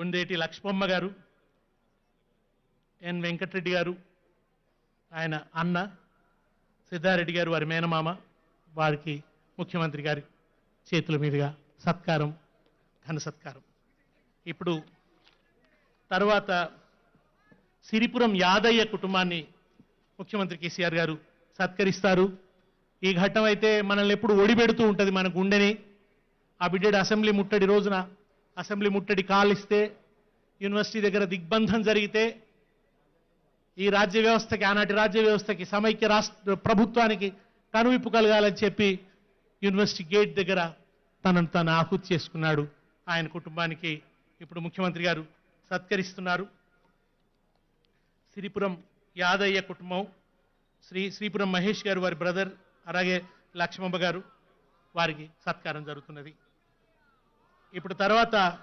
కొండేటి లక్ష్మమ్మ గారు ఎన్ వెంకటరెడ్డి గారు ఆయన అన్న సిద్ధారెడ్డి గారు వారి మేనమామ వారికి ముఖ్యమంత్రి గారి చేతుల మీదుగా సత్కారం ఘన సత్కారం. ఇప్పుడు తర్వాత సిరిపురం యాదయ్య కుటుంబాన్ని ముఖ్యమంత్రి కేసీఆర్ గారు సత్కరిస్తారు. ఈ ఘట్టం అయితే మనల్ని ఎప్పుడు ఒడిపెడుతూ ఉంటుంది మన గుండెని. ఆ బిడ్డడు అసెంబ్లీ ముట్టడి రోజున అసెంబ్లీ ముట్టడి కాలిస్తే యూనివర్సిటీ దగ్గర దిగ్బంధం జరిగితే ఈ రాజ్య వ్యవస్థకి ఆనాటి రాజ్య వ్యవస్థకి సమైక్య రాష్ట్ర ప్రభుత్వానికి కనువిప్పు కలగాలని చెప్పి యూనివర్సిటీ గేట్ దగ్గర తనను తాను ఆహుతి చేసుకున్నాడు. ఆయన కుటుంబానికి ఇప్పుడు ముఖ్యమంత్రి గారు సత్కరిస్తున్నారు. శ్రీపురం యాదయ్య కుటుంబం శ్రీ శ్రీపురం మహేష్ గారు వారి బ్రదర్ అలాగే లక్ష్మమ్మ గారు వారికి సత్కారం జరుగుతున్నది. ఇప్పుడు తర్వాత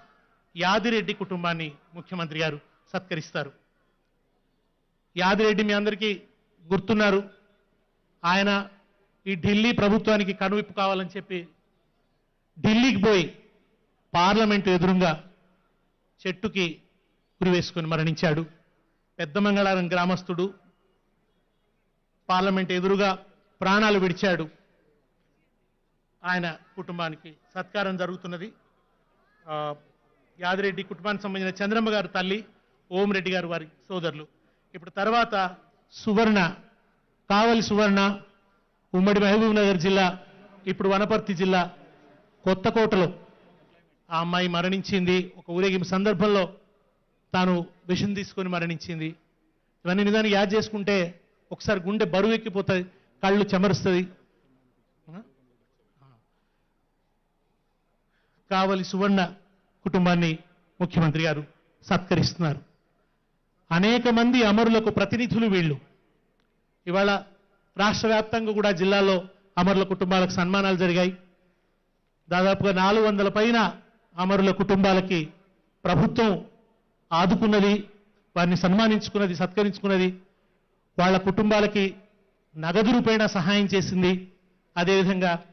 యాదిరెడ్డి కుటుంబాన్ని ముఖ్యమంత్రి గారు సత్కరిస్తారు. యాదిరెడ్డి మీ అందరికీ గుర్తున్నారు. ఆయన ఈ ఢిల్లీ ప్రభుత్వానికి కనువిప్పు కావాలని చెప్పి ఢిల్లీకి పోయి పార్లమెంటు ఎదురుగా చెట్టుకి ఉరివేసుకొని మరణించాడు. పెద్ద మంగళారం గ్రామస్తుడు పార్లమెంట్ ఎదురుగా ప్రాణాలు విడిచాడు. ఆయన కుటుంబానికి సత్కారం జరుగుతున్నది. యాదిరెడ్డి కుటుంబానికి సంబంధించిన చంద్రమ్మ గారు తల్లి ఓం రెడ్డి గారు వారి సోదరులు. ఇప్పుడు తర్వాత సువర్ణ కావలి సువర్ణ ఉమ్మడి మహబూబ్ నగర్ జిల్లా ఇప్పుడు వనపర్తి జిల్లా కొత్తకోటలో ఆ అమ్మాయి మరణించింది. ఒక ఊరేగింపు సందర్భంలో తాను విషం తీసుకొని మరణించింది. ఇవన్నీ నిజానికి యాద్ చేసుకుంటే ఒకసారి గుండె బరువు ఎక్కిపోతుంది కళ్ళు చెమరుస్తుంది కావలి సువర్ణ కుటుంబాన్ని ముఖ్యమంత్రి గారు సత్కరిస్తున్నారు. అనేక మంది అమరులకు ప్రతినిధులు వీళ్ళు. ఇవాళ రాష్ట్ర వ్యాప్తంగా కూడా జిల్లాలో అమరుల కుటుంబాలకు సన్మానాలు జరిగాయి. దాదాపుగా నాలుగు వందల పైన అమరుల కుటుంబాలకి ప్రభుత్వం ఆదుకున్నది వారిని సన్మానించుకున్నది సత్కరించుకున్నది వాళ్ళ కుటుంబాలకి నగదు రూపేణ సహాయం చేసింది. అదేవిధంగా